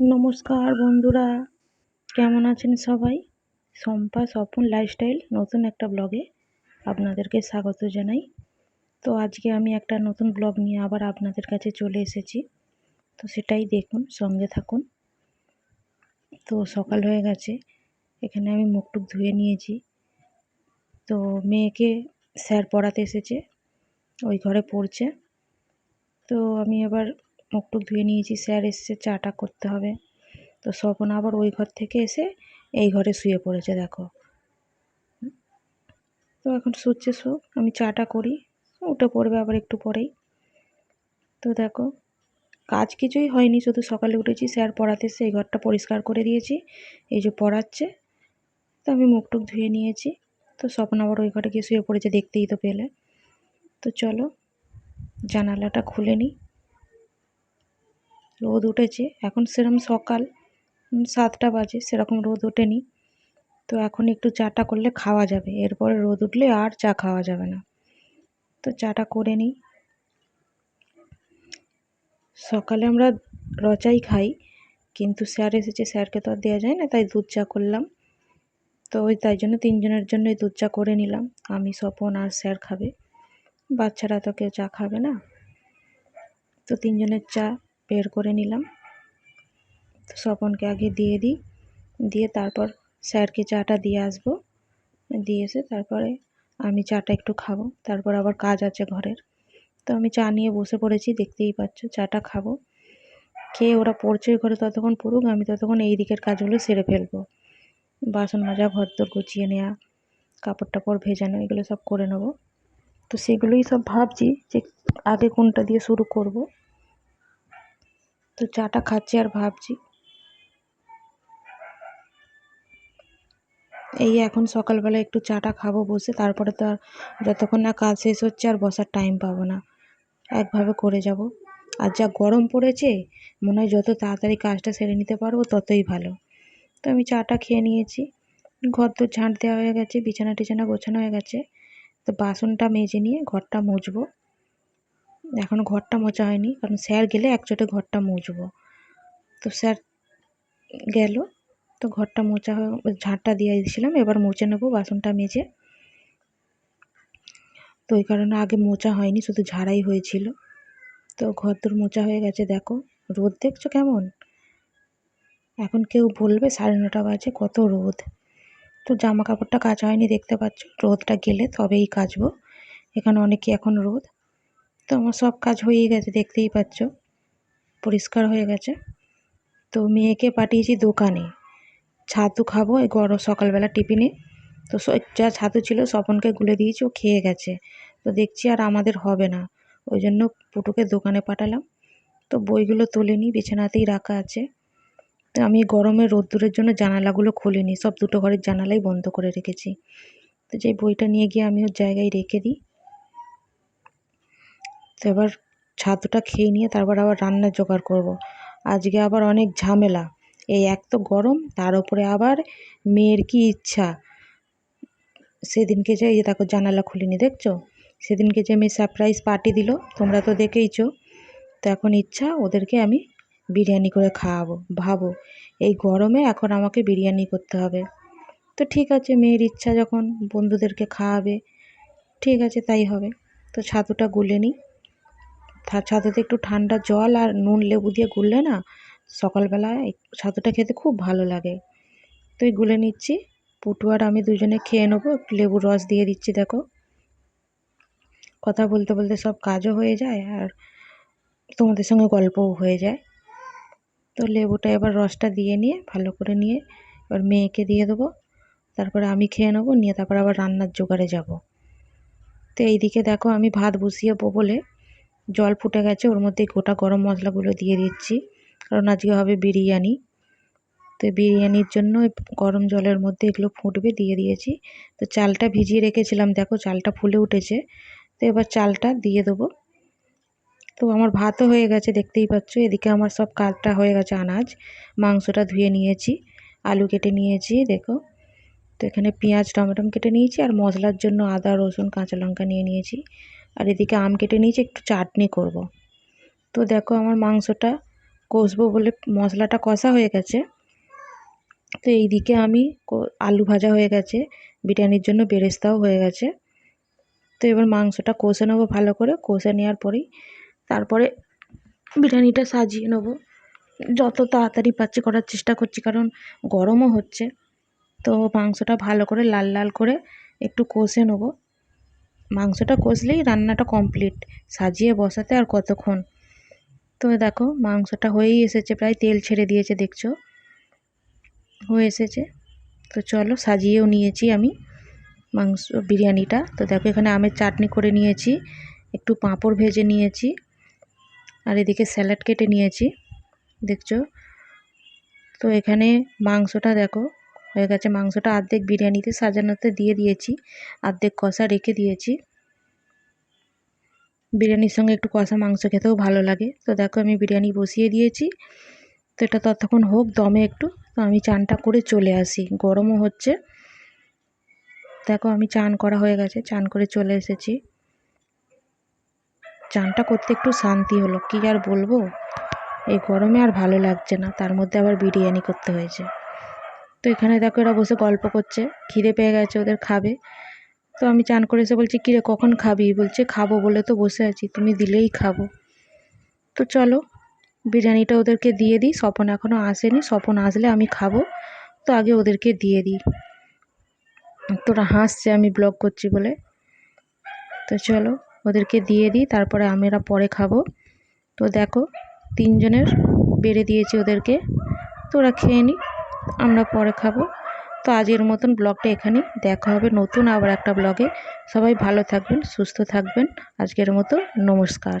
নমস্কার বন্ধুরা। কেমন আছেন সবাই? শম্পা স্বপন লাইফস্টাইল নতুন একটা ব্লগে আপনাদেরকে স্বাগত জানাই। তো আজকে আমি একটা নতুন ব্লগ নিয়ে আবার আপনাদের কাছে চলে এসেছি। তো সেটাই দেখুন, সঙ্গে থাকুন। তো সকাল হয়ে গেছে, এখানে আমি মুখটুক ধুয়ে নিয়েছি। তো মেয়েকে স্যার পড়াতে এসেছে, ওই ঘরে পড়ছে। তো আমি এবার মুখটুক ধুয়ে নিয়েছি, স্যার এসছে, চাটা করতে হবে। তো স্বপন আবার ওই ঘর থেকে এসে এই ঘরে শুয়ে পড়েছে, দেখো। তো এখন শুচ্ছে শুক আমি চাটা করি, উঠে পড়বে আবার একটু পরেই। তো দেখো, কাজ কিছুই হয়নি, শুধু সকালে উঠেছি, স্যার পড়াতে এসে এই ঘরটা পরিষ্কার করে দিয়েছি, এই যে পড়াচ্ছে। তো আমি মুখটুক ধুয়ে নিয়েছি, তো স্বপ্ন আবার ওই ঘরে গিয়ে শুয়ে পড়েছে, দেখতেই তো পেলে। তো চলো, জানালাটা খুলে নিই। রোদ উঠেছে। এখন সেরকম সকাল সাতটা বাজে, সেরকম রোদ ওঠেনি। তো এখন একটু চাটা করলে খাওয়া যাবে। এরপরে রোদ উঠলে আর চা খাওয়া যাবে না। তো চাটা করে নিই। সকালে আমরা রচাই খাই, কিন্তু স্যার এসেছে, স্যারকে তো আর দেওয়া যায় না, তাই দুধ চা করলাম। তো ওই তাই জন্য তিনজনের জন্যই দুধ চা করে নিলাম। আমি, স্বপন আর স্যার খাবে। বাচ্চারা তো কেউ চা খাবে না। তো তিনজনের চা বের করে নিলাম। তো স্বপনকে আগে দিয়ে দিই। দিয়ে তারপর স্যারকে চাটা দিয়ে আসব। দিয়ে এসে তারপরে আমি চাটা একটু খাব। তারপর আবার কাজ আছে ঘরের। তো আমি চা নিয়ে বসে পড়েছি, দেখতেই পাচ্ছ, চাটা খাব। খেয়ে ওরা পড়ছে ঘরে ততক্ষণ পড়ুক, আমি ততক্ষণ এই দিকের কাজগুলো সেরে ফেলব। বাসন মাজা ঘর দর গুছিয়ে নেওয়া কাপড় টাপড় ভেজানো, এগুলো সব করে নেব। তো সেগুলোই সব ভাবছি যে আগে কোনটা দিয়ে শুরু করব। তো চাটা খাচ্ছি আর ভাবছি। এই এখন সকালবেলা একটু চাটা খাব বসে, তারপরে তো আর যতক্ষণ না কাজ শেষ হচ্ছে আর বসার টাইম পাবো না। একভাবে করে যাব। আর যা গরম পড়েছে, মনে হয় যত তাড়াতাড়ি কাজটা সেরে নিতে পারব ততই ভালো। তো আমি চাটা খেয়ে নিয়েছি। ঘর তো ঝাঁট দেওয়া হয়ে গেছে, বিছানা টিছানা গোছানো হয়ে গেছে। তো বাসনটা মেজে নিয়ে ঘরটা মুছবো। এখনও ঘরটা মোছা হয়নি, কারণ স্যার গেলে একচোটে ঘরটা মুছবো। তো স্যার গেল, তো ঘরটা মোছা ঝাঁটটা দিয়ে দিয়েছিলাম, এবার মুছে নেব বাসনটা মেজে। তো ওই কারণে আগে মোচা হয়নি, শুধু ঝাড়াই হয়েছিল। তো ঘর তোর মোছা হয়ে গেছে, দেখো। রোদ দেখছ কেমন? এখন কেউ বলবে সাড়ে নটা বাজে, কত রোদ। তো জামা কাপড়টা কাচা হয়নি দেখতে পাচ্ছ, রোদটা গেলে তবেই কাচবো। এখানে অনেকে এখন রোদ। তো আমার সব কাজ হয়েই গেছে, দেখতেই পাচ্ছ। পরিষ্কার হয়ে গেছে। তো মেয়েকে পাঠিয়েছি দোকানে। ছাতু খাব, এই গরম সকালবেলা টিফিনে। তো যা ছাতু ছিল স্বপনকে গুলে দিয়েছি, ও খেয়ে গেছে। তো দেখছি আর আমাদের হবে না। ওই জন্য পুটুকে দোকানে পাঠালাম। তো বইগুলো তুলে নিই, বিছানাতেই রাখা আছে। তো আমি গরমে রোদ্দুরের জন্য জানালাগুলো খুলিনি সব দুটো ঘরের জানালাই বন্ধ করে রেখেছি। তো যেই বইটা নিয়ে গিয়ে আমি ওর জায়গায় রেখে দিই। তো এবার ছাতুটা খেয়ে নিয়ে তারপর আবার রান্নার জোগাড় করব। আজকে আবার অনেক ঝামেলা। এই এক তো গরম, তার উপরে আবার মেয়ের কি ইচ্ছা? সেদিনকে যে এই দেখো জানালা খুলিনি, দেখছ? সেদিনকে যে মেয়ে সারপ্রাইজ পার্টি দিল, তোমরা তো দেখেইছো। তো এখন ইচ্ছা, ওদেরকে আমি বিরিয়ানি করে খাওয়াবো, ভাবো। এই গরমে এখন আমাকে বিরিয়ানি করতে হবে। তো ঠিক আছে, মেয়ের ইচ্ছা যখন বন্ধুদেরকে খাওয়াবে, ঠিক আছে, তাই হবে। তো ছাতুটা গুলে নিই। ছাতুতে একটু ঠান্ডা জল আর নুন লেবু দিয়ে গুললে না, সকালবেলা এই খেতে খুব ভালো লাগে। তো এই গুলে নিচ্ছি। পুটু আর আমি দুজনে খেয়ে নেব। একটু লেবুর রস দিয়ে দিচ্ছি, দেখো। কথা বলতে বলতে সব কাজও হয়ে যায় আর তোমাদের সঙ্গে গল্পও হয়ে যায়। তো লেবুটা এবার রসটা দিয়ে নিয়ে, ভালো করে নিয়ে এবার মেয়েকে দিয়ে দেবো। তারপরে আমি খেয়ে নেব, নিয়ে তারপর আবার রান্নার জোগাড়ে যাব। তো এইদিকে দেখো আমি ভাত বসিয়ে বলে জল ফুটে গেছে, ওর মধ্যে গোটা গরম মশলাগুলো দিয়ে দিচ্ছি। কারণ আজকে হবে বিরিয়ানি। তো বিরিয়ানির জন্য গরম জলের মধ্যে এগুলো ফুটবে, দিয়ে দিয়েছি। তো চালটা ভিজিয়ে রেখেছিলাম, দেখো চালটা ফুলে উঠেছে। তো এবার চালটা দিয়ে দেবো। তো আমার ভাতও হয়ে গেছে, দেখতেই পাচ্ছ। এদিকে আমার সব কাজটা হয়ে গেছে, আনাজ। মাংসটা ধুয়ে নিয়েছি, আলু কেটে নিয়েছি, দেখো। তো এখানে পেঁয়াজ টমেটম কেটে নিয়েছি, আর মশলার জন্য আদা, রসুন, কাঁচা লঙ্কা নিয়ে নিয়েছি। আর এদিকে আম কেটে নিয়েছি, একটু চাটনি করব। তো দেখো আমার মাংসটা কষবো বলে মশলাটা কষা হয়ে গেছে। তো এইদিকে আমি আলু ভাজা হয়ে গেছে, বিরিয়ানির জন্য বেরেস্তাও হয়ে গেছে। তো এবার মাংসটা কষে নেব ভালো করে, কষে নেওয়ার পরেই তারপরে বিরিয়ানিটা সাজিয়ে নেব। যত তাড়াতাড়ি পাচ্ছি করার চেষ্টা করছি, কারণ গরমও হচ্ছে। তো মাংসটা ভালো করে লাল লাল করে একটু কষে নেব। মাংসটা কষলেই রান্নাটা কমপ্লিট সাজিয়ে বসাতে আর কতক্ষণ? তো দেখো, মাংসটা হয়েই এসেছে, প্রায় তেল ছেড়ে দিয়েছে, দেখছ? হয়ে এসেছে। তো চলো, সাজিয়েও নিয়েছি আমি মাংস, বিরিয়ানিটা। তো দেখো, এখানে আমের চাটনি করে নিয়েছি, একটু পাঁপড় ভেজে নিয়েছি, আর এদিকে স্যালাড কেটে নিয়েছি, দেখছ? তো এখানে মাংসটা দেখো হয়ে গেছে। মাংসটা অর্ধেক বিরিয়ানিতে সাজানোতে দিয়ে দিয়েছি। অর্ধেক কষা রেখে দিয়েছি। বিরিয়ানির সঙ্গে একটু কষা মাংস খেতেও ভালো লাগে। তো দেখো আমি বিরিয়ানি বসিয়ে দিয়েছি। তো এটা ততক্ষণ হোক, দমে একটু। তো আমি চানটা করে চলে আসি। গরমও হচ্ছে। দেখো আমি চান করা হয়ে গেছে। চান করে চলে এসেছি। চানটা করতে একটু শান্তি হলো। কি আর বলব? এই গরমে আর ভালো লাগছে না। তার মধ্যে আবার বিরিয়ানি করতে হয়েছে। তো এখানে দেখো এরা বসে গল্প করছে, খিদে পেয়ে গেছে, ওদের খাবে। তো আমি চান করে এসে বলছি, কিরে, কখন খাবি? বলছে, খাব বলে তো বসে আছি, তুমি দিলেই খাব। তো চলো, বিরিয়ানিটা ওদেরকে দিয়ে দিই, স্বপন এখনও আসেনি, স্বপন আসলে আমি খাব, তো আগে ওদেরকে দিয়ে দিই। তোরা হাসছে, আমি ব্লগ করছি বলে। তো চলো, ওদেরকে দিয়ে দিই, তারপরে আমি আমরা পরে খাব। তো দেখো, তিনজনের বেড়ে দিয়েছি ওদেরকে, তো ওরা খেয়ে নিই আমরা পরে খাব। তো আজকের মতন ব্লগটা এখানেই। দেখা হবে নতুন আবার একটা ব্লগে। সবাই ভালো থাকবেন, সুস্থ থাকবেন। আজকের মতো নমস্কার।